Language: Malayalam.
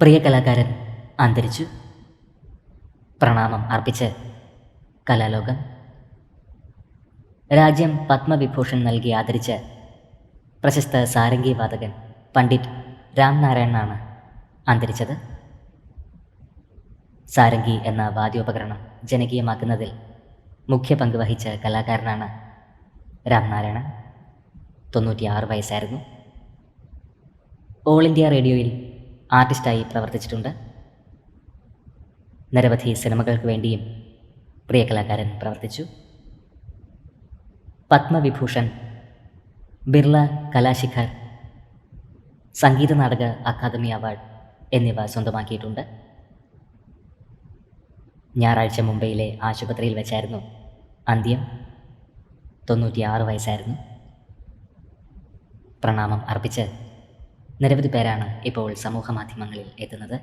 പ്രിയ കലാകാരൻ അന്തരിച്ചു. പ്രണാമം അർപ്പിച്ച് കലാലോകം. രാജ്യം പത്മവിഭൂഷൺ നൽകി ആദരിച്ച് പ്രശസ്ത സാരംഗി വാദകൻ പണ്ഡിറ്റ് രാംനാരായണനാണ് അന്തരിച്ചത്. സാരംഗി എന്ന വാദ്യോപകരണം ജനകീയമാക്കുന്നതിൽ മുഖ്യ പങ്ക് വഹിച്ച കലാകാരനാണ് രാംനാരായണൻ. തൊണ്ണൂറ്റിയാറ് വയസ്സായിരുന്നു. ഓൾ ഇന്ത്യ റേഡിയോയിൽ ആർട്ടിസ്റ്റായി പ്രവർത്തിച്ചിട്ടുണ്ട്. നിരവധി സിനിമകൾക്ക് വേണ്ടിയും പ്രിയ കലാകാരൻ പ്രവർത്തിച്ചു. പത്മവിഭൂഷൺ ബിർള കലാശിഖർ സംഗീത നാടക അക്കാദമി അവാർഡ് എന്നിവ സ്വന്തമാക്കിയിട്ടുണ്ട്. ഞായറാഴ്ച മുംബൈയിലെ ആശുപത്രിയിൽ വെച്ചായിരുന്നു അന്ത്യം. തൊണ്ണൂറ്റിയാറ് വയസ്സായിരുന്നു. പ്രണാമം അർപ്പിച്ച് നിരവധി പേരാണ് ഇപ്പോൾ സമൂഹ മാധ്യമങ്ങളിൽ എത്തുന്നത്.